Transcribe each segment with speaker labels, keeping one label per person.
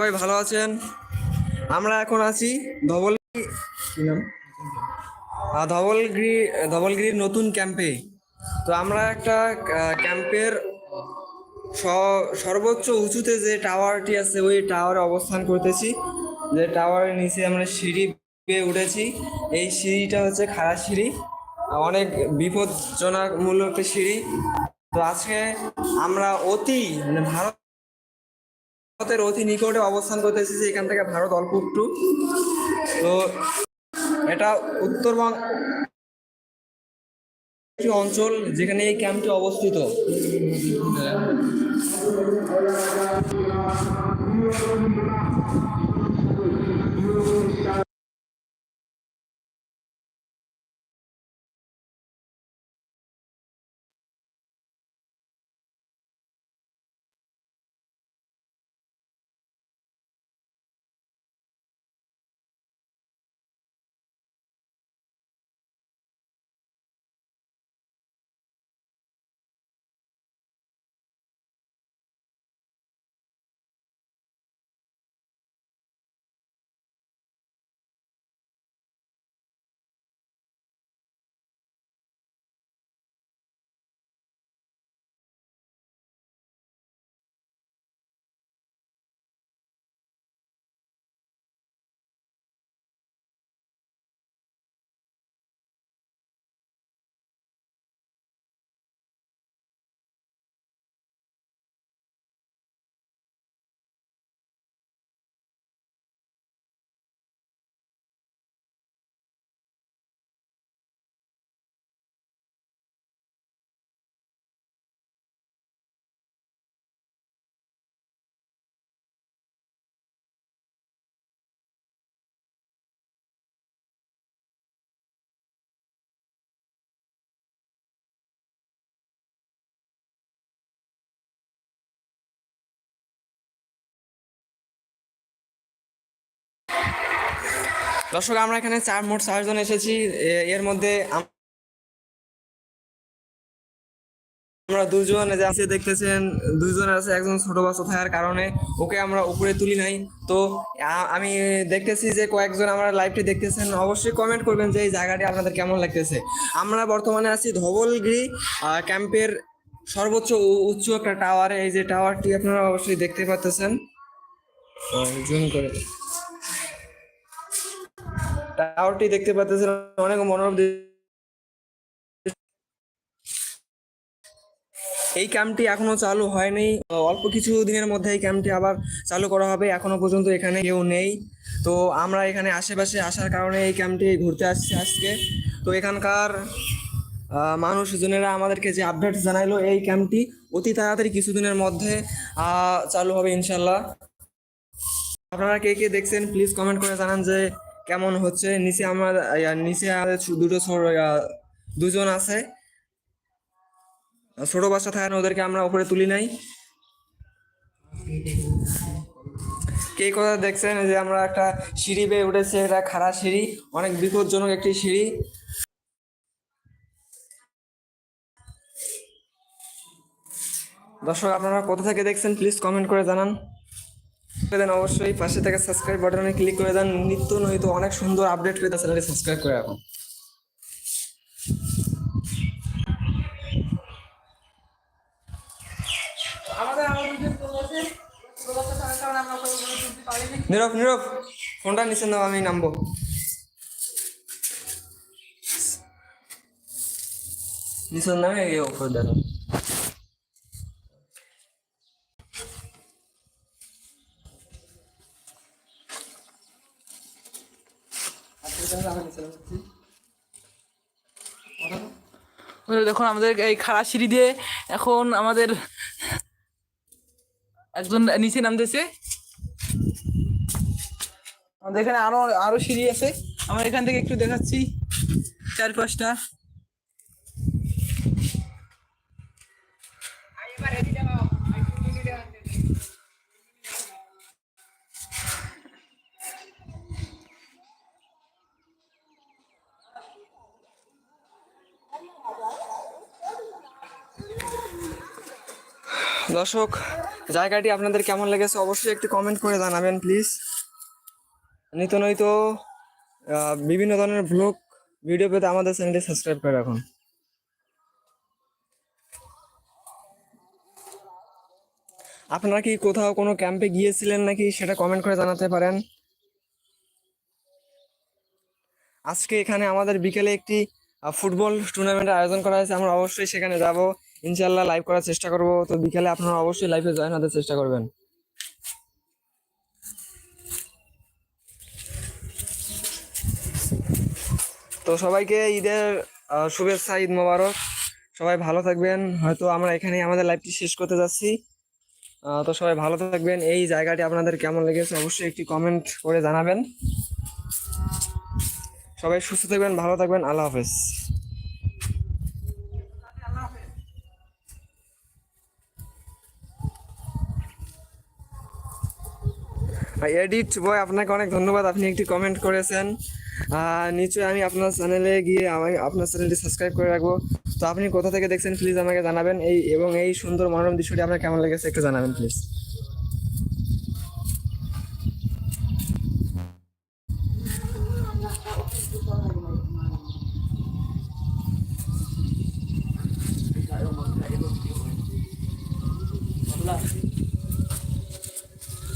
Speaker 1: সবাই ভালো আছেন? আমরা এখন আছি ধবল ধবলগিরি ধবলগিরির নতুন ক্যাম্পে তো আমরা একটা ক্যাম্পের সর্বোচ্চ উঁচুতে যে টাওয়ারটি আছে, ওই টাওয়ারে অবস্থান করতেছি। যে টাওয়ারের নিচে আমরা সিঁড়ি পেয়ে উঠেছি। এই সিঁড়িটা হচ্ছে খাড়া সিঁড়ি। অনেক বিপজ্জনকমূলক সিঁড়ি। তো আজকে আমরা অতি মানে ভারত ভারতের অতি নিকটে অবস্থান করতে এসেছি এখান থেকে ভারত অল্প একটু তো এটা উত্তরবঙ্গ অঞ্চল যেখানে এই ক্যাম্পটি অবস্থিত। দর্শক, আমরা এখানে চার মোট চারজন এসেছি। এর মধ্যে আমরা দুজন আছে, দেখতেছেন দুজন আছে, একজন ছোট বাচ্চা থাকার কারণে ওকে আমরা উপরে তুলি নাই। তো আমি দেখতেছি যে কয়েকজন আমরা লাইভটি দেখতেছেন, অবশ্যই কমেন্ট করবেন যে এই জায়গাটি আপনাদের কেমন লাগতেছে। আমরা বর্তমানে আছি ধবলগিরি ক্যাম্পের সর্বোচ্চ উচ্চ একটা টাওয়ারে এই যে টাওয়ারটি আপনারা অবশ্যই দেখতে পাচ্ছেন জুম করে টাওয়ারটি দেখতে পাচ্ছেন অনেক মনোরম এই ক্যাম্পটি এখনও চালু হয়নি। অল্প কিছু দিনের মধ্যে এই ক্যাম্পটি আবার চালু করা হবে। এখনও পর্যন্ত এখানে কেউ নেই। তো আমরা এখানে আশেপাশে আসার কারণে এই ক্যাম্পটি ঘুরতে আসছি আজকে। তো এখানকার মানুষজনেরা আমাদেরকে যে আপডেট জানাইলো, এই ক্যাম্পটি অতি তাড়াতাড়ি কিছুদিনের মধ্যে চালু হবে ইনশাল্লাহ আপনারা কে কে দেখছেন প্লিজ কমেন্ট করে জানান যে কেমন হচ্ছে? নিচে আমার নিচে আমাদের দুটো দুজন আছে। ছোট বাচ্চা থাকেন ওদেরকে আমরা উপরে তুলি নাই। কে কথা দেখছেন? যে আমরা একটা সিঁড়ি বেয়ে উঠেছি, এটা খাড়া সিঁড়ি, অনেক বিপজ্জনক একটি সিঁড়ি। দর্শক, আপনারা কোথা থেকে দেখছেন? প্লিজ কমেন্ট করে জানান। দেন অবশ্যই। পাশে থেকে সাবস্ক্রাইব বাটনে ক্লিক করে দেন। নিত্য নয়তো অনেক সুন্দর আপডেট পেতে চ্যানেলটি সাবস্ক্রাইব করে রাখুন। নীরব নীরব ফোনটা নিচে নাও আমি নামবো। নিচে নামে উপর দেখো
Speaker 2: দেখুন, আমাদের এই খাড়া সিঁড়ি দিয়ে এখন আমাদের একজন নিচে নামতেছে। আমাদের এখানে আরও আরও সিঁড়ি আছে। আমরা এখান থেকে একটু দেখাচ্ছি চার
Speaker 1: দর্শক, জায়গাটি আপনাদের কেমন লেগেছে অবশ্যই একটি কমেন্ট করে জানাবেন প্লিজ নিত্য নয়তো বিভিন্ন ধরনের ব্লগ ভিডিও পেতে আমাদের চ্যানেলটি সাবস্ক্রাইব করে রাখুন। আপনারা কি কোথাও কোনো ক্যাম্পে গিয়েছিলেন নাকি সেটা কমেন্ট করে জানাতে পারেন। আজকে এখানে আমাদের বিকেলে একটি ফুটবল টুর্নামেন্টের আয়োজন করা হয়েছে, আমরা অবশ্যই সেখানে যাব। ইনশাল্লাহ লাইভ করার চেষ্টা করব। তো বিকেলে আপনারা অবশ্যই লাইভে জয়েন হতে চেষ্টা করবেন। তো সবাইকে ঈদের শুভেচ্ছা, ঈদ মোবারক। সবাই ভালো থাকবেন। হয়তো আমরা এখানে আমাদের লাইভটি শেষ করতে যাচ্ছি। তো সবাই ভালো থাকবেন। এই জায়গাটি আপনাদের কেমন লেগেছে অবশ্যই একটি কমেন্ট করে জানাবেন। সবাই সুস্থ থাকবেন, ভালো থাকবেন, আল্লাহ হাফেজ। এডিট বয় আপনাকে অনেক ধন্যবাদ, আপনি একটি কমেন্ট করেছেন। নিশ্চয়ই আমি আপনার চ্যানেলে গিয়ে আমি আপনার চ্যানেলটি সাবস্ক্রাইব করে রাখব। তো আপনি কোথা থেকে দেখছেন প্লিজ আমাকে জানাবেন। এই এবং এই সুন্দর মনোরম দৃশ্যটি আপনার কেমন লেগেছে, একটু জানাবেন প্লিজ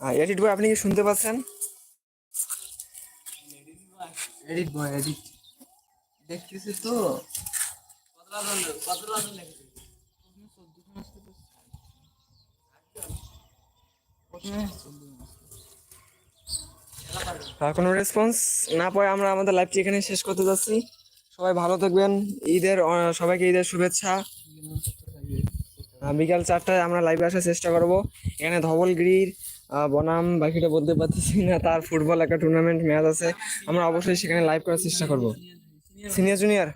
Speaker 1: এডিট বয় আপনি কি শুনতে পাচ্ছেন?
Speaker 2: এডিট বয় এডিট। দেখতেছিস তো।
Speaker 1: কোনো রেসপন্স না পাই আমরা আমাদের লাইভটি এখানে শেষ করতে যাচ্ছি। সবাই ভালো থাকবেন। ঈদের সবাইকে ঈদের শুভেচ্ছা। বিকাল চারটায় আমরা লাইভে আসার চেষ্টা করব। এখানে ধবলগিরির বনাম, বাকিটা বলতে পারতেছি না। তার ফুটবল একটা টুর্নামেন্ট ম্যাচ আছে। আমরা অবশ্যই সেখানে লাইভ করার চেষ্টা করব। সিনিয়র জুনিয়র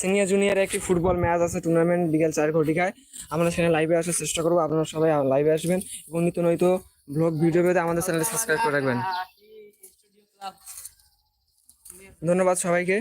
Speaker 1: সিনিয়র জুনিয়র একটি ফুটবল ম্যাচ আছে টুর্নামেন্ট বিকেল চার ঘটিকায়। আমরা সেখানে লাইভে আসার চেষ্টা করব। আপনারা সবাই লাইভে আসবেন। এবং নিত্য নয়তো ব্লগ ভিডিও পেতে আমাদের চ্যানেলটি সাবস্ক্রাইব করে রাখবেন। ধন্যবাদ সবাইকে।